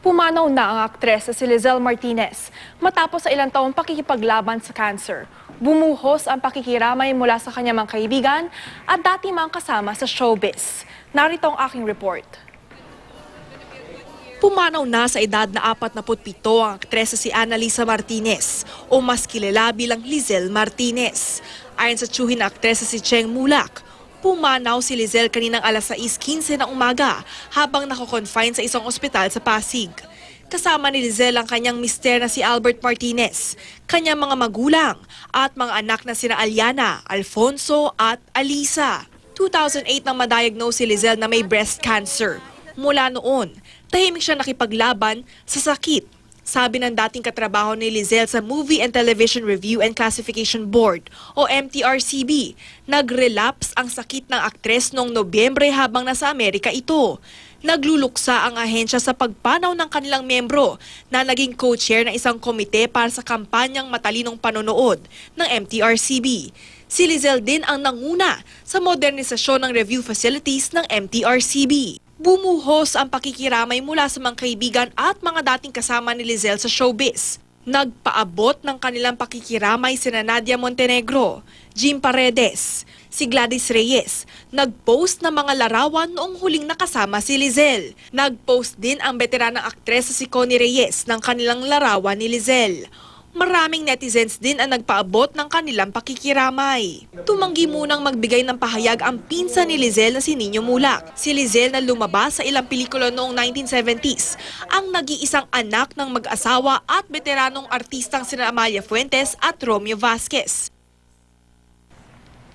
Pumanaw na ang aktres na si Lizelle Martinez matapos sa ilang taong pakikipaglaban sa cancer. Bumuhos ang pakikiramay mula sa kanyang mga kaibigan at dati mga kasama sa showbiz. Narito ang aking report. Pumanaw na sa edad na 47 ang aktresa si Annalisa Martinez o mas kilala bilang Lizelle Martinez. Ayon sa tsuhin na aktresa si Cheng Mulak, pumanaw si Lizelle kaninang alas 6.15 ng umaga habang nako-confine sa isang ospital sa Pasig. Kasama ni Lizelle ang kanyang mister na si Albert Martinez, kanyang mga magulang at mga anak na sina Aliana, Alfonso at Alisa. 2008 nang madiagnose si Lizelle na may breast cancer. Mula noon, tahimik siya nakipaglaban sa sakit. Sabi ng dating katrabaho ni Lizelle sa Movie and Television Review and Classification Board o MTRCB, nag-relapse ang sakit ng aktres noong Nobyembre habang nasa Amerika ito. Nagluluksa ang ahensya sa pagpanaw ng kanilang membro na naging co-chair ng isang komite para sa kampanyang matalinong panonood ng MTRCB. Si Lizelle din ang nanguna sa modernisasyon ng review facilities ng MTRCB. Bumuhos ang pakikiramay mula sa mga kaibigan at mga dating kasama ni Lizelle sa showbiz. Nagpaabot ng kanilang pakikiramay sina Nadia Montenegro, Jim Paredes, si Gladys Reyes. Nag-post ng mga larawan noong huling nakasama si Lizelle. Nag-post din ang veteranang aktres si Connie Reyes ng kanilang larawan ni Lizelle. Maraming netizens din ang nagpaabot ng kanilang pakikiramay. Tumanggi munang magbigay ng pahayag ang pinsa ni Lizelle na si Nino Mulak. Si Lizelle na lumabas sa ilang pelikula noong 1970s, ang nag-iisang anak ng mag-asawa at veteranong artistang sina Amalia Fuentes at Romeo Vasquez.